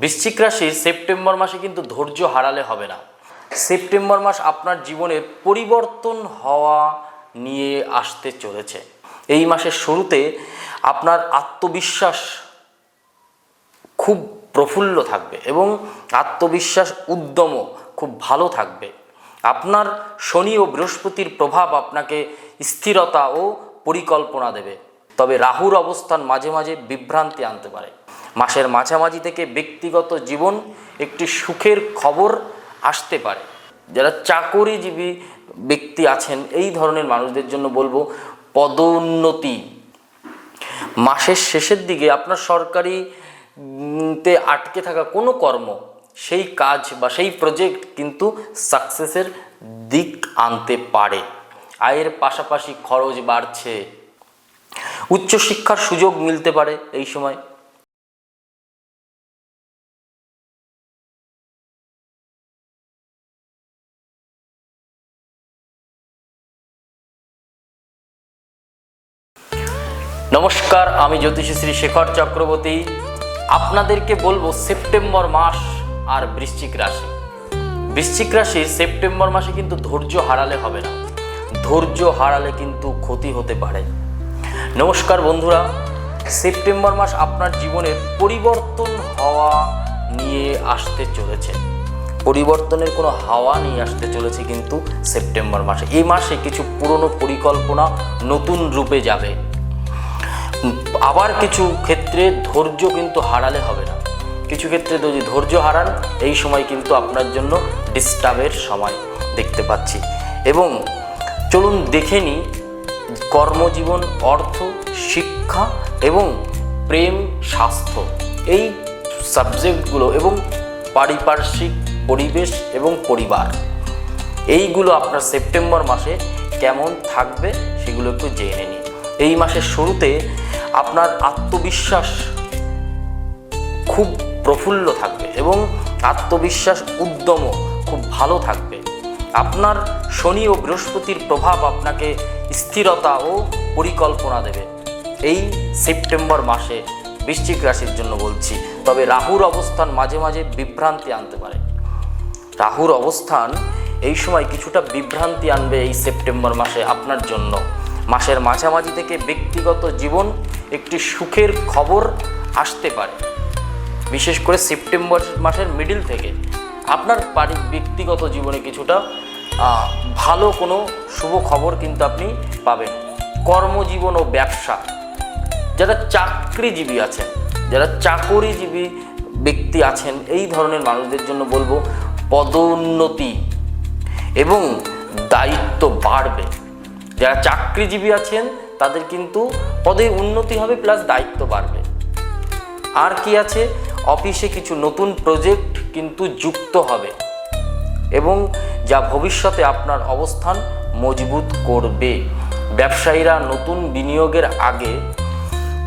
বৃশ্চিক রাশির সেপ্টেম্বর মাসে কিন্তু ধৈর্য হারালে হবে না। সেপ্টেম্বর মাস আপনার জীবনের পরিবর্তন হওয়া নিয়ে আসতে চলেছে। এই মাসের শুরুতে আপনার আত্মবিশ্বাস খুব প্রফুল্ল থাকবে এবং আত্মবিশ্বাস উদ্যমও খুব ভালো থাকবে। আপনার শনি ও বৃহস্পতির প্রভাব আপনাকে স্থিরতা ও পরিকল্পনা দেবে। তবে রাহুর অবস্থান মাঝে মাঝে বিভ্রান্তি আনতে পারে। মাসের মাঝামাঝি থেকে ব্যক্তিগত জীবন একটি সুখের খবর আসতে পারে। যারা চাকরিজীবী ব্যক্তি আছেন, এই ধরনের মানুষদের জন্য বলব পদোন্নতি। মাসের শেষের দিকে আপনার সরকারি তে আটকে থাকা কোনো কর্ম, সেই কাজ বা সেই প্রজেক্ট কিন্তু সাকসেসের দিক আনতে পারে। আয়ের পাশাপাশি খরচ বাড়ছে। উচ্চশিক্ষার সুযোগ মিলতে পারে এই সময়। নমস্কার, আমি জ্যোতিষী শ্রী শেখর চক্রবর্তী। আপনাদেরকে বলব সেপ্টেম্বর মাস আর বৃশ্চিক রাশি। বৃশ্চিক রাশির সেপ্টেম্বর মাসে কিন্তু ধৈর্য হারালে হবে না। ধৈর্য হারালে কিন্তু ক্ষতি হতে পারে। নমস্কার বন্ধুরা, সেপ্টেম্বর মাস আপনার জীবনের পরিবর্তন হওয়া নিয়ে আসতে চলেছে। পরিবর্তনের কোনো হাওয়া নিয়ে আসতে চলেছে কিন্তু সেপ্টেম্বর মাসে। এই মাসে কিছু পুরনো পরিকল্পনা নতুন রূপে যাবে। আবার কিছু ক্ষেত্রে ধৈর্য কিন্তু হারালে হবে না। কিছু ক্ষেত্রে যদি ধৈর্য হারান, এই সময় কিন্তু আপনার জন্য ডিস্টার্বের সময় দেখতে পাচ্ছি। এবং চলুন দেখে নিই কর্মজীবন, অর্থ, শিক্ষা এবং প্রেম, স্বাস্থ্য। এই সাবজেক্টগুলো এবং পারিপার্শ্বিক পরিবেশ এবং পরিবার। এইগুলো আপনার সেপ্টেম্বর মাসে কেমন থাকবে সেগুলো একটু জেনে নিন এই মাসের শুরুতে আপনার আত্মবিশ্বাস খুব প্রফুল্ল থাকবে এবং আত্মবিশ্বাস উদ্যমও খুব ভালো থাকবে। আপনার শনি ও বৃহস্পতির প্রভাব আপনাকে স্থিরতা ও পরিকল্পনা দেবে। এই সেপ্টেম্বর মাসে বৃশ্চিক রাশির জন্য বলছি, তবে রাহুর অবস্থান মাঝে মাঝে বিভ্রান্তি আনতে পারে। রাহুর অবস্থান এই সময় কিছুটা বিভ্রান্তি আনবে এই সেপ্টেম্বর মাসে আপনার জন্য। মাসের মাঝামাঝি থেকে ব্যক্তিগত জীবন একটি সুখের খবর আসতে পারে। বিশেষ করে সেপ্টেম্বর মাসের মিডিল থেকে আপনার বাড়ির ব্যক্তিগত জীবনে কিছুটা ভালো কোনো শুভ খবর কিন্তু আপনি পাবেন। কর্মজীবন ও ব্যবসা। যারা চাকরিজীবী আছেন, যারা চাকরিজীবী ব্যক্তি আছেন, এই ধরনের মানুষদের জন্য বলব পদোন্নতি এবং দায়িত্ব বাড়বে। যারা চাকরিজীবী আছেন, তাদের কিন্তু পদে উন্নতি হবে প্লাস দায়িত্ব বাড়বে। আর কি আছে? অফিসে কিছু নতুন প্রজেক্ট কিন্তু যুক্ত হবে এবং যা ভবিষ্যতে আপনার অবস্থান মজবুত করবে। ব্যবসায়ীরা নতুন বিনিয়োগের আগে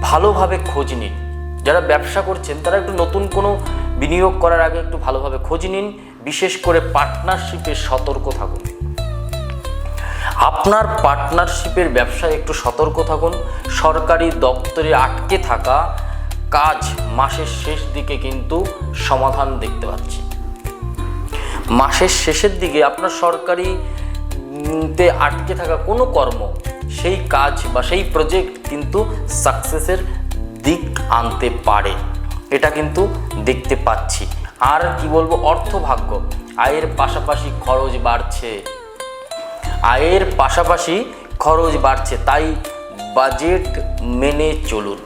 ভালোভাবে খোঁজ নিন। যারা ব্যবসা করছেন, তারা একটু নতুন কোনো বিনিয়োগ করার আগে একটু ভালোভাবে খোঁজ নিন। বিশেষ করে পার্টনারশিপে সতর্ক থাকুন। আপনার পার্টনারশিপের ব্যবসায় একটু সতর্ক থাকুন। সরকারি দপ্তরে আটকে থাকা কাজ মাসের শেষ দিকে কিন্তু সমাধান দেখতে পাচ্ছি। মাসের শেষের দিকে আপনার সরকারি তে আটকে থাকা কোনো কর্ম, সেই কাজ বা সেই প্রজেক্ট কিন্তু সাকসেসের দিক আনতে পারে। এটা কিন্তু দেখতে পাচ্ছি। আর কি বলব, অর্থভাগ্য। আয়ের পাশাপাশি খরচ বাড়ছে। আয়ের পাশাপাশি খরচ বাড়ছে, তাই বাজেট মেনে চলুন।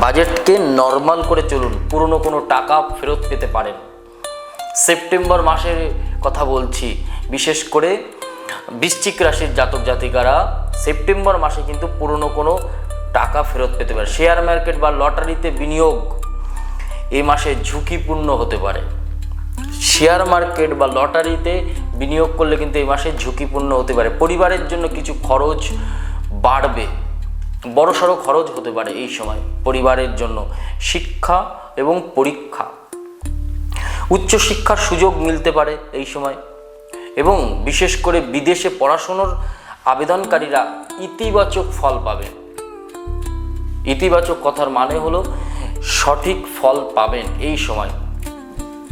বাজেটকে নর্মাল করে চলুন, পুরনো কোনো টাকা ফেরত পেতে পারেন। সেপ্টেম্বর মাসের কথা বলছি, বিশেষ করে বৃশ্চিক রাশির জাতক জাতিকারা সেপ্টেম্বর মাসে কিন্তু পুরনো কোনো টাকা ফেরত পেতে পারে। শেয়ার মার্কেট বা লটারিতে বিনিয়োগ এই মাসে ঝুঁকিপূর্ণ হতে পারে। শেয়ার মার্কেট বা লটারিতে বিনিয়োগ করলে কিন্তু এই মাসে ঝুঁকিপূর্ণ হতে পারে। পরিবারের জন্য কিছু খরচ বাড়বে। বড়সড় খরচ হতে পারে এই সময় পরিবারের জন্য। শিক্ষা এবং পরীক্ষা। উচ্চশিক্ষার সুযোগ মিলতে পারে এই সময়। এবং বিশেষ করে বিদেশে পড়াশুনোর আবেদনকারীরা ইতিবাচক ফল পাবে। ইতিবাচক কথার মানে হলো সঠিক ফল পাবেন এই সময়।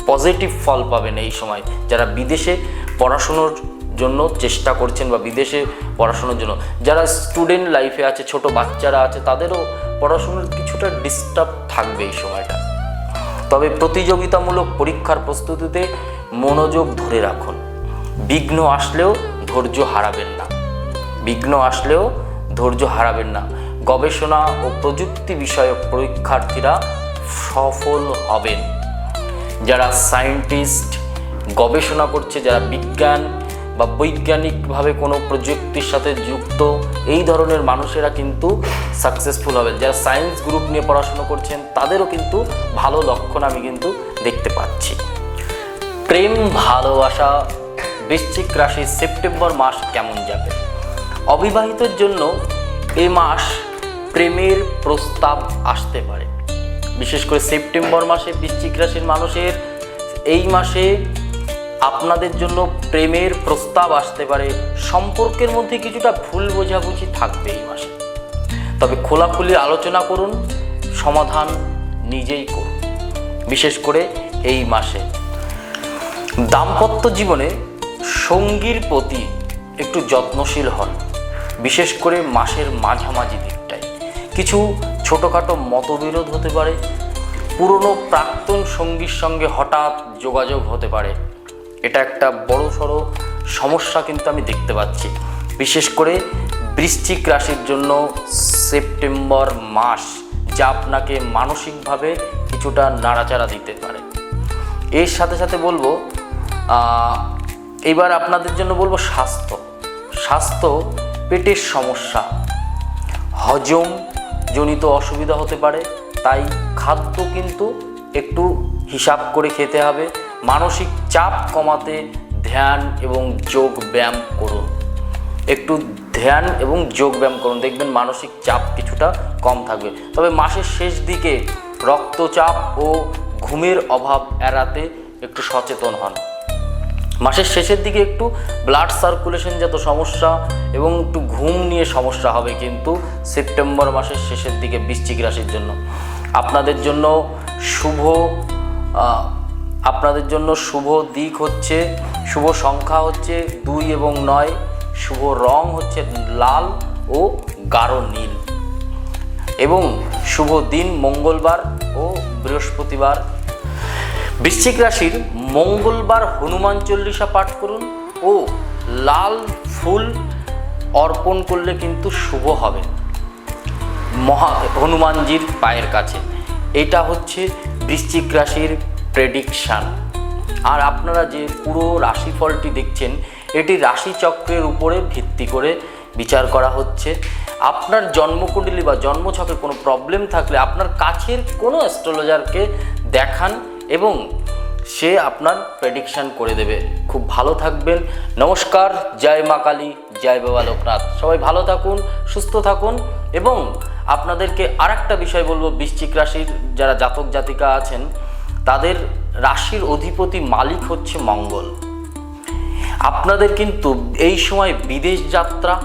পজিটিভ ফল পাবেন এই সময়। যারা বিদেশে পড়াশুনোর জন্য চেষ্টা করছেন বা বিদেশে পড়াশোনার জন্য। যারা স্টুডেন্ট লাইফে আছে, ছোট বাচ্চারা আছে, তাদেরও পড়াশোনার কিছুটা ডিস্টার্ব থাকবে এই সময়টা। তবে প্রতিযোগিতামূলক পরীক্ষার প্রস্তুতিতে মনোযোগ ধরে রাখুন। বিঘ্ন আসলেও ধৈর্য হারাবেন না। বিঘ্ন আসলেও ধৈর্য হারাবেন না। গবেষণা ও প্রযুক্তি বিষয়ক পরীক্ষার্থীরা সফল হবেন। যারা সায়েন্টিস্ট গবেষণা করছে যারা বিজ্ঞান বা বৈজ্ঞানিকভাবে কোনো প্রযুক্তির সাথে যুক্ত, এই ধরনের মানুষেরা কিন্তু সাকসেসফুল হবে। যারা সায়েন্স গ্রুপ নিয়ে পড়াশোনা করছেন, তাদেরও কিন্তু ভালো লক্ষণ আমি কিন্তু দেখতে পাচ্ছি। প্রেম, ভালোবাসা, বৃশ্চিক রাশি, সেপ্টেম্বর মাস কেমন যাবে? অবিবাহিতের জন্য এ মাস প্রেমের প্রস্তাব আসতে পারে। বিশেষ করে সেপ্টেম্বর মাসে বৃশ্চিক রাশির মানুষের এই মাসে আপনাদের জন্য প্রেমের প্রস্তাব আসতে পারে। সম্পর্কের মধ্যে কিছুটা ভুল বোঝাবুঝি থাকবে এই মাসে। তবে খোলাখুলি আলোচনা করুন, সমাধান নিজেই করুন। বিশেষ করে এই মাসে। দাম্পত্য জীবনে সঙ্গীর প্রতি একটু যত্নশীল হন। বিশেষ করে মাসের মাঝামাঝি দিকটায়। কিছু ছোটোখাটো মতবিরোধ হতে পারে। পুরনো প্রাক্তন সঙ্গীর সঙ্গে হঠাৎ যোগাযোগ হতে পারে। এটা একটা বড় সড়ো সমস্যা কিন্তু আমি দেখতে পাচ্ছি। বিশেষ করে বৃশ্চিক রাশির জন্য সেপ্টেম্বর মাস, যা আপনাকে মানসিকভাবে কিছুটা নাড়াচাড়া দিতে পারে। এর সাথে সাথে বলব এবার আপনাদের জন্য বলব স্বাস্থ্য। স্বাস্থ্য পেটের সমস্যা। হজম জনিত অসুবিধা হতে পারে, তাই খাদ্য কিন্তু একটু হিসাব করে খেতে হবে। মানসিক চাপ কমাতে ধ্যান এবং যোগ ব্যায়াম করুন। একটু ধ্যান এবং যোগ ব্যায়াম করুন, দেখবেন মানসিক চাপ কিছুটা কম থাকবে। তবে মাসের শেষ দিকে রক্তচাপ ও ঘুমের অভাব এড়াতে একটু সচেতন হন। মাসের শেষের দিকে একটু ব্লাড সার্কুলেশন যত সমস্যা এবং একটু ঘুম নিয়ে সমস্যা হবে কিন্তু সেপ্টেম্বর মাসের শেষের দিকে বৃশ্চিক রাশির জন্য। আপনাদের জন্য শুভ আপনাদের জন্য শুভ দিক হচ্ছে, শুভ সংখ্যা হচ্ছে দুই এবং নয়, শুভ রং হচ্ছে লাল ও গাঢ় নীল। এবং শুভ দিন মঙ্গলবার ও বৃহস্পতিবার। বৃশ্চিক রাশির মঙ্গলবার হনুমান চল্লিশা পাঠ করুন ও লাল ফুল অর্পণ করলে কিন্তু শুভ হবে। মহা, হনুমানজির পায়ের কাছে। এটা হচ্ছে বৃশ্চিক রাশির প্রেডিকশান আর আপনারা যে পুরো রাশিফলটি দেখছেন, এটি রাশিচক্রের উপরে ভিত্তি করে বিচার করা হচ্ছে। আপনার জন্মকুণ্ডলী বা জন্মছকে কোনো প্রবলেম থাকলে আপনার কাছের কোনো অ্যাস্ট্রোলজারকে দেখান এবং সে আপনার প্রেডিকশান করে দেবে। খুব ভালো থাকবেন। নমস্কার, জয় মা কালী, জয় বাবা লোকনাথ। সবাই ভালো থাকুন, সুস্থ থাকুন এবং আপনাদেরকে আর একটা বিষয় বলব, বৃশ্চিক রাশির যারা জাতক জাতিকা আছেন তাদের রাশির অধিপতি মালিক হচ্ছে মঙ্গল। আপনাদের কিন্তু এই সময় বিদেশ যাত্রা,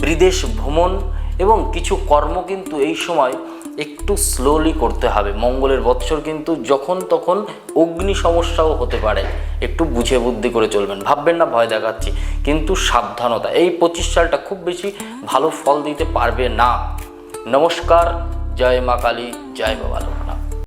বিদেশ ভ্রমণ এবং কিছু কর্ম কিন্তু এই সময় একটু স্লোলি করতে হবে। মঙ্গলের বৎসর কিন্তু যখন তখন অগ্নি সমস্যাও হতে পারে। একটু বুঝে বুদ্ধি করে চলবেন। ভাববেন না, ভয় দেখাচ্ছি। কিন্তু সাবধানতা, এই পঁচিশ সালটা খুব বেশি ভালো ফল দিতে পারবে না। নমস্কার, জয় মা কালী, জয় বাবা